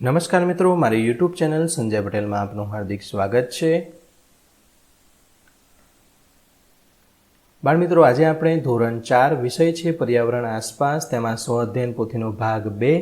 નમસ્કાર મિત્રો, મારી યુટ્યુબ ચેનલ સંજય પટેલમાં આપનું હાર્દિક સ્વાગત છે. બાળમિત્રો આજે આપણે ધોરણ ચાર વિષય છે પર્યાવરણ આસપાસ. તેમાં સ્વ અધ્યયન પોથીનો ભાગ બે.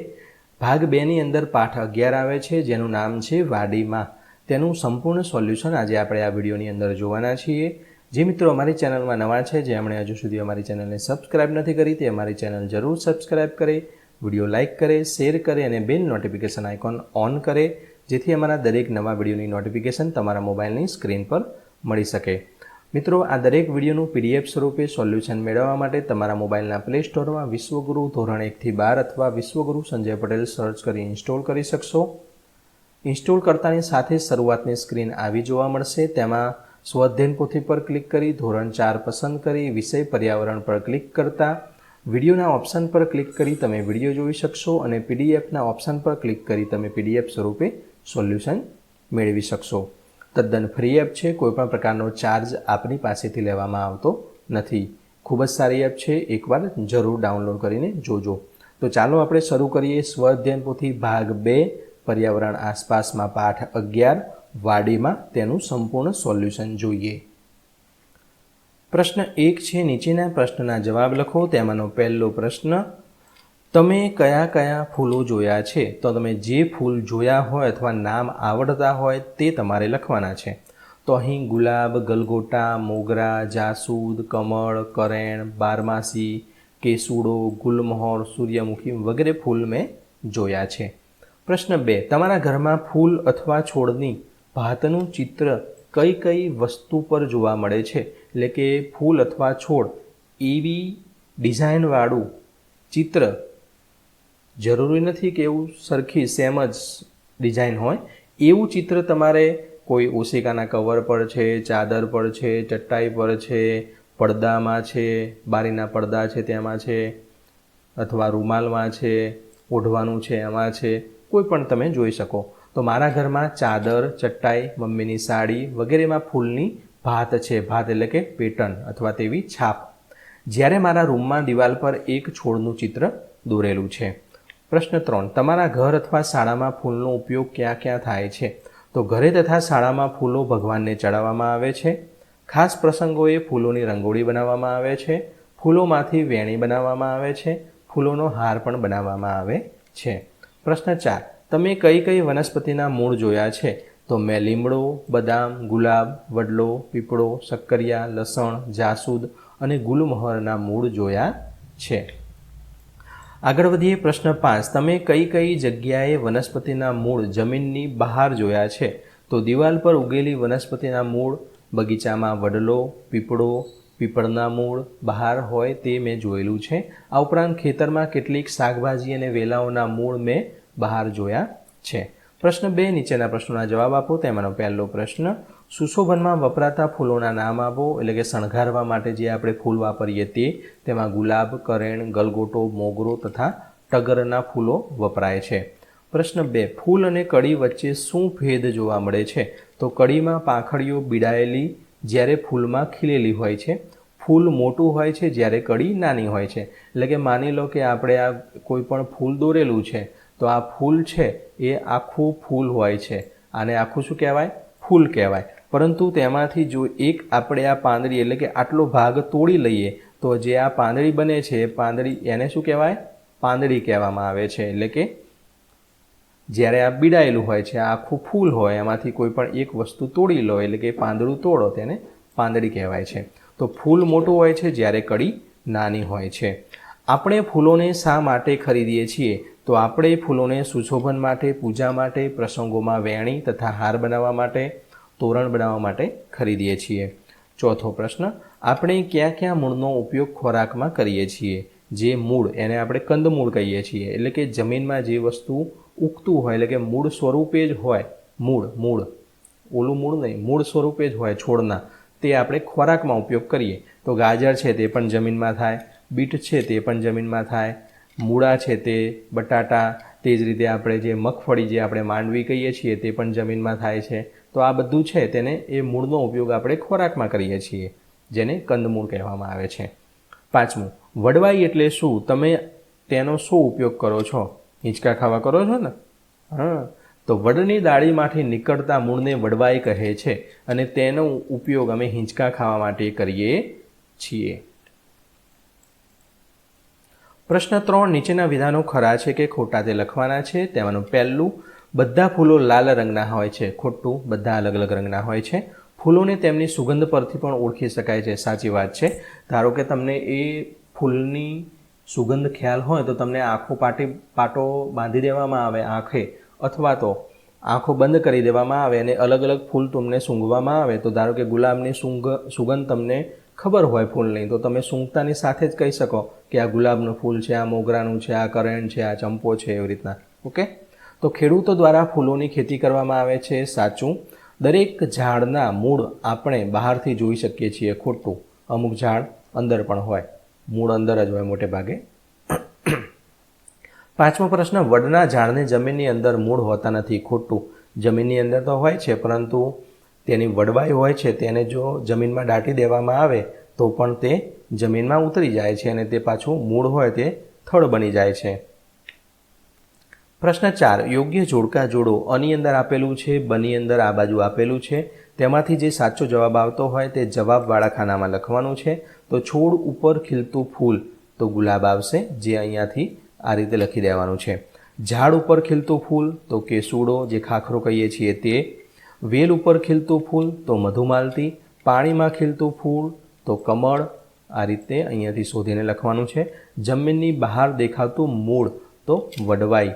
ભાગ બેની અંદર પાઠ અગિયાર આવે છે, જેનું નામ છે વાડીમાં. તેનું સંપૂર્ણ સોલ્યુશન આજે આપણે આ વિડીયોની અંદર જોવાના છીએ. જે મિત્રો અમારી ચેનલમાં નવા છે, જે એમણે હજુ સુધી અમારી ચેનલને સબસ્ક્રાઇબ નથી કરી, તે અમારી ચેનલ જરૂર સબસ્ક્રાઇબ કરે. વીડિયો લાઇક કરે, શેર કરે અને બેલ નોટિફિકેશન આઇકોન ઓન કરે, જેથી અમારા દરેક નવા વિડીયોની નોટિફિકેશન તમારા મોબાઈલની સ્ક્રીન પર મળી શકે. મિત્રો, આ દરેક વિડીયોનું પીડીએફ સ્વરૂપે સોલ્યુશન મેળવવા માટે તમારા મોબાઈલના પ્લે સ્ટોરમાં વિશ્વગુરુ ધોરણ એકથી બાર અથવા વિશ્વગુરુ સંજય પટેલ સર્ચ કરી ઇન્સ્ટોલ કરી શકશો. ઇન્સ્ટોલ કરતાની સાથે શરૂઆતની સ્ક્રીન આવી જોવા મળશે. તેમાં સ્વઅધ્યયન પોથી પર ક્લિક કરી, ધોરણ ચાર પસંદ કરી, વિષય પર્યાવરણ પર ક્લિક કરતા વિડીયોના ઓપ્શન પર ક્લિક કરી તમે વીડિયો જોઈ શકશો અને પીડીએફના ઓપ્શન પર ક્લિક કરી તમે પીડીએફ સ્વરૂપે સોલ્યુશન મેળવી શકશો. તદ્દન ફ્રી એપ છે, કોઈપણ પ્રકારનો ચાર્જ આપની પાસેથી લેવામાં આવતો નથી. ખૂબ જ સારી એપ છે, એકવાર જરૂર ડાઉનલોડ કરીને જોજો. તો ચાલો આપણે શરૂ કરીએ સ્વ અધ્યયન પોથી ભાગ બે, પર્યાવરણ આસપાસમાં પાઠ અગિયાર, વાડીમાં તેનું સંપૂર્ણ સોલ્યુશન જોઈએ. પ્રશ્ન એક છે, નીચેના પ્રશ્નના જવાબ લખો. તેમાંનો પહેલો પ્રશ્ન, તમે કયા કયા ફૂલો જોયા છે? તો તમે જે ફૂલ જોયા હોય અથવા નામ આવડતા હોય તે તમારે લખવાના છે. તો અહીં ગુલાબ, ગલગોટા, મોગરા, જાસૂદ, કમળ, કરેણ, બારમાસી, કેસુડો, ગુલમહોર, સૂર્યમુખી વગેરે ફૂલ મેં જોયા છે. પ્રશ્ન બે, તમારા ઘરમાં ફૂલ અથવા છોડની ભાતનું ચિત્ર કઈ કઈ વસ્તુ પર જોવા મળે છે? એટલે કે ફૂલ અથવા છોડ, એવી ડિઝાઇનવાળું ચિત્ર જરૂરી નથી કે એવું સરખી સેમ જ ડિઝાઇન હોય. એવું ચિત્ર તમારે કોઈ ઓશિકાના કવર પર છે, ચાદર પર છે, ચટાઈ પર છે, પડદામાં છે, બારીના પડદા છે તેમાં છે, અથવા રૂમાલમાં છે, ઓઢવાનું છે, એમાં છે, કોઈ પણ તમે જોઈ શકો. તો મારા ઘરમાં ચાદર, ચટાઈ, મમ્મીની સાડી વગેરેમાં ફૂલની ભાત છે, ભાત એટલે કે પેટર્ન અથવા તેવી છાપ. જ્યારે મારા રૂમમાં દિવાલ પર એક છોડનું ચિત્ર દોરેલું છે. પ્રશ્ન ત્રણ, તમારા ઘર અથવા શાળામાં ફૂલનો ઉપયોગ ક્યાં ક્યાં થાય છે? તો ઘરે તથા શાળામાં ફૂલો ભગવાનને ચડાવવામાં આવે છે. ખાસ પ્રસંગોએ ફૂલોની રંગોળી બનાવવામાં આવે છે. ફૂલોમાંથી વેણી બનાવવામાં આવે છે. ફૂલોનો હાર પણ બનાવવામાં આવે છે. પ્રશ્ન ચાર, તમે કઈ કઈ વનસ્પતિના મૂળ જોયા છે? તો મેં લીમડો, બદામ, ગુલાબ, વડલો, પીપળો શક્કરિયા લસણ, જાસૂદ અને ગુલમોહરના મૂળ જોયા છે. આગળ વધીએ પ્રશ્ન પાંચ. તમે કઈ કઈ જગ્યાએ વનસ્પતિના મૂળ જમીનની બહાર જોયા છે? તો દિવાલ પર ઉગેલી વનસ્પતિના મૂળ, બગીચામાં વડલો, પીપળો, પીપળના મૂળ બહાર હોય તે મેં જોયેલું છે. આ ઉપરાંત ખેતરમાં કેટલીક શાકભાજી અને વેલાઓના મૂળ મેં બહાર જોયા છે. પ્રશ્ન બે નીચેના પ્રશ્નોના જવાબ આપો. તેમાંનો પહેલો પ્રશ્ન, સુશોભનમાં વપરાતા ફૂલોના નામ આપો, એટલે કે શણગારવા માટે જે આપણે ફૂલ વાપરીએ તે, તેમાં ગુલાબ, કરેણ, ગલગોટો, મોગરો તથા ટગરના ફૂલો વપરાય છે. પ્રશ્ન બે, ફૂલ અને કડી વચ્ચે શું ભેદ જોવા મળે છે? તો કડીમાં પાંખડીઓ બીડાયેલી જ્યારે ફૂલમાં ખીલેલી હોય છે. ફૂલ મોટું હોય છે જ્યારે કડી નાની હોય છે. એટલે કે માની લો કે આપણે આ કોઈ પણ ફૂલ દોરેલું છે. તો આ ફૂલ છે, એ આખું ફૂલ હોય છે. આને આખું શું કહેવાય? ફૂલ કહેવાય. પરંતુ તેમાંથી જો એક આપણે આ પાંદડી એટલે કે આટલો ભાગ તોડી લઈએ, તો જે આ પાંદડી બને છે એ પાંદડી એને શું કહેવાય? પાંદડી કહેવામાં આવે છે. એટલે કે જ્યારે આ બીડાયેલું હોય છે, આ આખું ફૂલ હોય, એમાંથી કોઈ પણ એક વસ્તુ તોડી લો, એટલે કે પાંદડું તોડો, તેને પાંદડી કહેવાય છે. તો ફૂલ મોટું હોય છે, જ્યારે કડી નાની હોય છે. આપણે ફૂલોને શા માટે ખરીદીએ છીએ? તો આપણે ફૂલોને સુશોભન માટે, પૂજા માટે, પ્રસંગોમાં વેણી તથા હાર બનાવવા માટે, તોરણ બનાવવા માટે ખરીદીએ છીએ. ચોથો પ્રશ્ન, આપણે ક્યાં ક્યાં મૂળનો ઉપયોગ ખોરાકમાં કરીએ છીએ? જે મૂળ, એને આપણે કંદમૂળ કહીએ છીએ. એટલે કે જમીનમાં જે વસ્તુ ઉગતું હોય, એટલે કે મૂળ સ્વરૂપે જ હોય, મૂળ મૂળ. ઓલું મૂળ નહીં, મૂળ સ્વરૂપે જ હોય, છોડના. તે આપણે ખોરાકમાં ઉપયોગ કરીએ. તો ગાજર છે તે પણ જમીનમાં થાય, બીટ છે તે પણ જમીનમાં થાય મૂળા છે તે, બટાટા, તે જ રીતે આપણે જે મગફળી જે આપણે માંડવી કહીએ છીએ તે પણ જમીનમાં થાય છે. તો આ બધું છે તેને એ મૂળનો ઉપયોગ આપણે ખોરાકમાં કરીએ છીએ, જેને કંદમૂળ કહેવામાં આવે છે. પાંચમું, વડવાઈ એટલે શું? તમે તેનો શું ઉપયોગ કરો છો? હિંચકા ખાવા કરો છો ને? હા. તો વડની દાળીમાંથી નીકળતા મૂળને વડવાઈ કહે છે અને તેનો ઉપયોગ અમે હિંચકા ખાવા માટે કરીએ છીએ. પ્રશ્ન ત્રણ, નીચેના વિધાનો ખરા છે કે ખોટા તે લખવાના છે? તેમાંનું પહેલું, બધા ફૂલો લાલ રંગના હોય છે. ખોટું, બધા અલગ અલગ રંગના હોય છે. ફૂલોને તેમની સુગંધ પરથી પણ ઓળખી શકાય છે. સાચી વાત છે. ધારો કે તમને એ ફૂલની સુગંધ ખ્યાલ હોય તો તમને આંખો પાટી, પાટો બાંધી દેવામાં આવે આંખે, અથવા તો આંખો બંધ કરી દેવામાં આવે અને અલગ અલગ ફૂલ તમને સૂંઘવામાં આવે. તો ધારો કે ગુલાબની સૂંઘ, સુગંધ તમને ખબર હોય ફૂલની, તો તમે સૂંઘતાની સાથે જ કહી શકો કે આ ગુલાબનું ફૂલ છે, આ મોગરાનું છે, આ કરેણ છે, આ ચંપો છે, એવી રીતના. ઓકે? તો ખેડૂતો દ્વારા ફૂલોની ખેતી કરવામાં આવે છે, સાચું. દરેક ઝાડના મૂળ આપણે બહારથી જોઈ શકીએ છીએ ખોટું. અમુક ઝાડ અંદર પણ હોય. મૂળ અંદર જ હોય મોટે ભાગે. પાંચમો પ્રશ્ન, વડના ઝાડને જમીનની અંદર મૂળ હોતા નથી, ખોટું. જમીનની અંદર તો હોય છે, પરંતુ તેની વડવાઈ હોય છે, તેને જો જમીનમાં દાટી દેવામાં આવે, તો પણ તે જમીનમાં ઉતરી જાય છે અને તે પાછું મૂળ હોય તે થડ બની જાય છે. પ્રશ્ન ચાર, યોગ્ય જોડકા જોડો. અની અંદર આપેલું છે, બની અંદર આ બાજુ આપેલું છે. તેમાંથી જે સાચો જવાબ આવતો હોય તે જવાબવાળા ખાનામાં લખવાનું છે. તો છોડ ઉપર ખીલતું ફૂલ, તો ગુલાબ આવશે, જે અહીંયાથી આ રીતે લખી દેવાનું છે. ઝાડ ઉપર ખીલતું ફૂલ, તો કેસુડો, જે ખાખરો કહીએ છીએ તે વેલ ઉપર ખીલતું ફૂલ તો મધુમાલતી, પાણીમાં ખીલતું ફૂલ તો કમળ. આ રીતે અહીંયાથી શોધીને લખવાનું છે. જમીનની બહાર દેખાતું મૂળ તો વડવાઈ.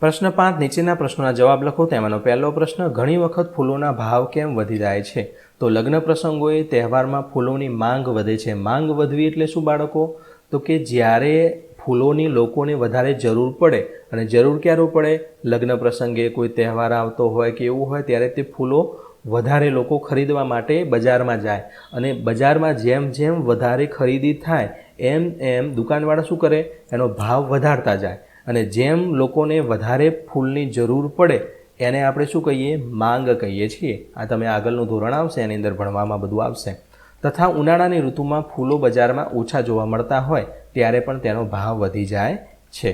પ્રશ્ન પાંચ, નીચેના પ્રશ્નોના જવાબ લખો. તેમાંનો પહેલો પ્રશ્ન, ઘણી વખત ફૂલોના ભાવ કેમ વધી જાય છે? તો લગ્ન પ્રસંગોએ તહેવારમાં ફૂલોની માંગ વધે છે. માંગ વધવી એટલે શું બાળકો? તો કે જ્યારે ફૂલોની લોકોને વધારે જરૂર પડે અને જરૂર ક્યારે પડે? લગ્ન પ્રસંગે કોઈ તહેવાર આવતો હોય કે એવું હોય ત્યારે તે ફૂલો વધારે લોકો ખરીદવા માટે બજારમાં જાય અને બજારમાં જેમ જેમ વધારે ખરીદી થાય, એમ એમ દુકાનવાળા શું કરે? એનો ભાવ વધારતા જાય અને જેમ લોકોને વધારે ફૂલની જરૂર પડે, એને આપણે શું કહીએ? માંગ કહીએ છીએ. આ તમે આગળનું ધોરણ આવશે, એની અંદર ભણવામાં બધું આવશે. તથા ઉનાળાની ઋતુમાં ફૂલો બજારમાં ઓછા જોવા મળતા હોય ત્યારે પણ તેનો ભાવ વધી જાય છે.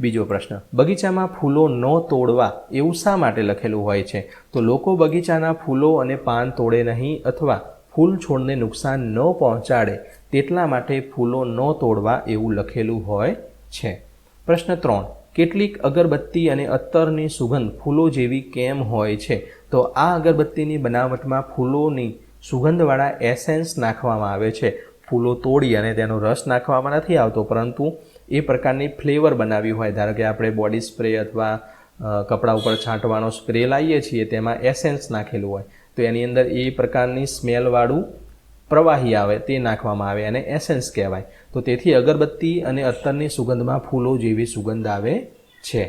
બીજો પ્રશ્ન, બગીચામાં ફૂલો ન તોડવા એવું શા માટે લખેલું હોય છે? તો લોકો બગીચાના ફૂલો અને પાન તોડે નહીં અથવા ફૂલ છોડને નુકસાન ન પહોંચાડે તેટલા માટે ફૂલો ન તોડવા એવું લખેલું હોય છે. પ્રશ્ન ત્રણ, કેટલીક અગરબત્તી અને અત્તરની સુગંધ ફૂલો જેવી કેમ હોય છે? તો આ અગરબત્તીની બનાવટમાં ફૂલોની સુગંધવાળા એસેન્સ નાખવામાં આવે છે. ફૂલો તોડી અને તેનો રસ નાખવામાં નથી આવતો, પરંતુ એ પ્રકારની ફ્લેવર બનાવી હોય. ધારો કે આપણે બોડી સ્પ્રે અથવા કપડા ઉપર છાંટવાનો સ્પ્રે લાવીએ છીએ, તેમાં એસેન્સ નાખેલું હોય, તો એની અંદર એ પ્રકારની સ્મેલવાળું પ્રવાહી આવે તે નાખવામાં આવે અને એસેન્સ કહેવાય. તો તેથી અગરબત્તી અને અત્તરની સુગંધમાં ફૂલો જેવી સુગંધ આવે છે.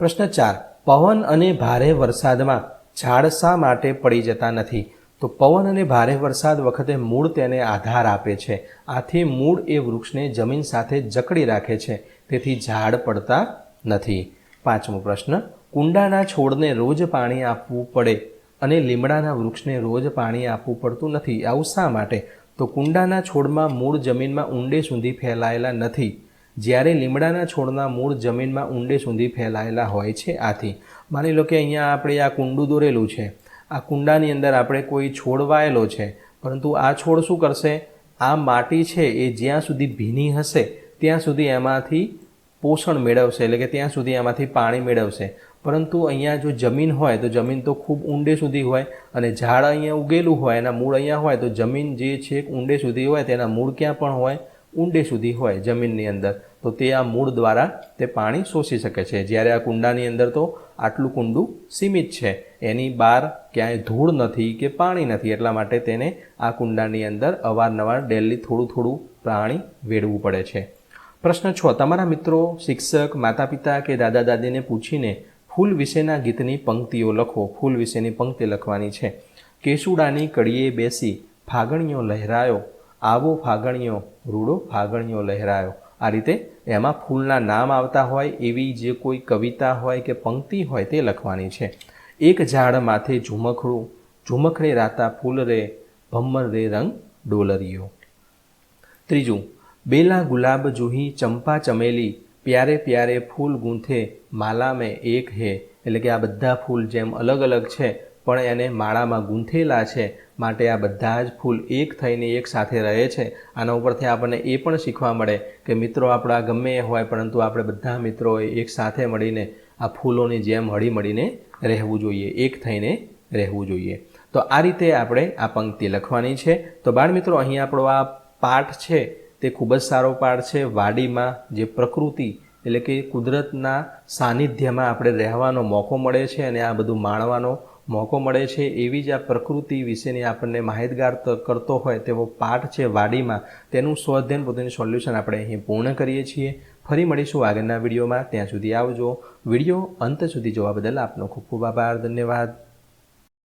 પ્રશ્ન ચાર. પવન અને ભારે વરસાદમાં ઝાડ શા માટે પડી જતા નથી? તો પવન અને ભારે વરસાદ વખતે મૂળ તેને આધાર આપે છે. આથી મૂળ એ વૃક્ષને જમીન સાથે જકડી રાખે છે. તેથી ઝાડ પડતા નથી. પાંચમો પ્રશ્ન, કુંડાના છોડને રોજ પાણી આપવું પડે અને લીમડાના વૃક્ષને રોજ પાણી આપવું પડતું નથી. આવું શા માટે? તો કુંડાના છોડમાં મૂળ જમીનમાં ઊંડે સુધી ફેલાયેલા નથી. જ્યારે લીમડાના છોડના મૂળ જમીનમાં ઊંડે સુધી ફેલાયેલા હોય છે આથી. માની લો કે અહીંયા આપણે આ કુંડું દોરેલું છે. આ કુંડાની અંદર આપણે કોઈ છોડ વાયેલો છે, પરંતુ આ છોડ શું કરશે? આ માટી છે એ જ્યાં સુધી ભીની હશે, ત્યાં સુધી એમાંથી પોષણ મેળવશે, એટલે કે ત્યાં સુધી એમાંથી પાણી મેળવશે. પરંતુ અહીંયા જો જમીન હોય, તો જમીન તો ખૂબ ઊંડે સુધી હોય, અને ઝાડ અહીંયા ઉગેલું હોય, એના મૂળ અહીંયા હોય, તો જમીન જે છે ઊંડે સુધી હોય, તેના મૂળ ક્યાં પણ હોય, ઊંડે સુધી હોય જમીનની અંદર. તો તે આ મૂળ દ્વારા તે પાણી શોષી શકે છે. જ્યારે આ કુંડાની અંદર તો આટલું કુંડું સીમિત છે. એની બહાર ક્યાંય ધૂળ નથી કે પાણી નથી, એટલા માટે તેને આ કુંડાની અંદર અવારનવાર ડેલી થોડું થોડું પાણી વેડવું પડે છે. પ્રશ્ન છ, તમારા મિત્રો, શિક્ષક માતા પિતા કે દાદા દાદીને પૂછીને ફૂલ વિશેના ગીતની પંક્તિઓ લખો. ફૂલ વિશેની પંક્તિ લખવાની છે. કેસુડાની કડીએ બેસી ફાગણીઓ લહેરાયો. આવો ફાગણીઓ, રૂડો ફાગણીઓ લહેરાયો. આ રીતે એમાં ફૂલના નામ આવતા હોય, એવી જે કોઈ કવિતા હોય કે પંક્તિ હોય તે લખવાની છે. એક ઝાડ માથે ઝુમખડું ઝુમખડે રાતા ફૂલ રે, ભમ્મર રે રંગ ડોલરિયો. ત્રીજું, બેલા ગુલાબ જુહી ચંપા ચમેલી, પ્યારે પ્યારે ફૂલ ગૂંથે માલા મેં એક હે. એટલે કે આ બધા ફૂલ જેમ અલગ અલગ છે, પણ એને માળામાં ગૂંથેલા છે, માટે આ બધા જ ફૂલ એક થઈને એક સાથે રહે છે. આના ઉપરથી આપણને એ પણ શીખવા મળે કે મિત્રો, આપણા ગમે હોય, પરંતુ આપણે બધા મિત્રોએ એક સાથે મળીને આ ફૂલોની જેમ હળી મળીને રહેવું જોઈએ, એક થઈને રહેવું જોઈએ. તો આ રીતે આપણે આ પંક્તિ લખવાની છે. તો બાળમિત્રો, અહીં આપણો આ પાઠ છે, તે ખૂબ જ સારો પાઠ છે. વાડીમાં જે પ્રકૃતિ, એટલે કે કુદરતના સાનિધ્યમાં આપણે રહેવાનો મોકો મળે છે અને આ બધું માણવાનો મોકો મળે છે. એવી જ આ પ્રકૃતિ વિશેની આપણને માહિતગાર કરતો હોય તેવો પાઠ છે વાડીમાં. તેનું સ્વઅધ્યયન પોતાની સોલ્યુશન આપણે અહીં પૂર્ણ કરીએ છીએ. ફરી મળીશું આગળના વિડીયોમાં. ત્યાં સુધી આવજો. વીડિયો અંત સુધી જોવા બદલ આપનો ખૂબ ખૂબ આભાર. ધન્યવાદ.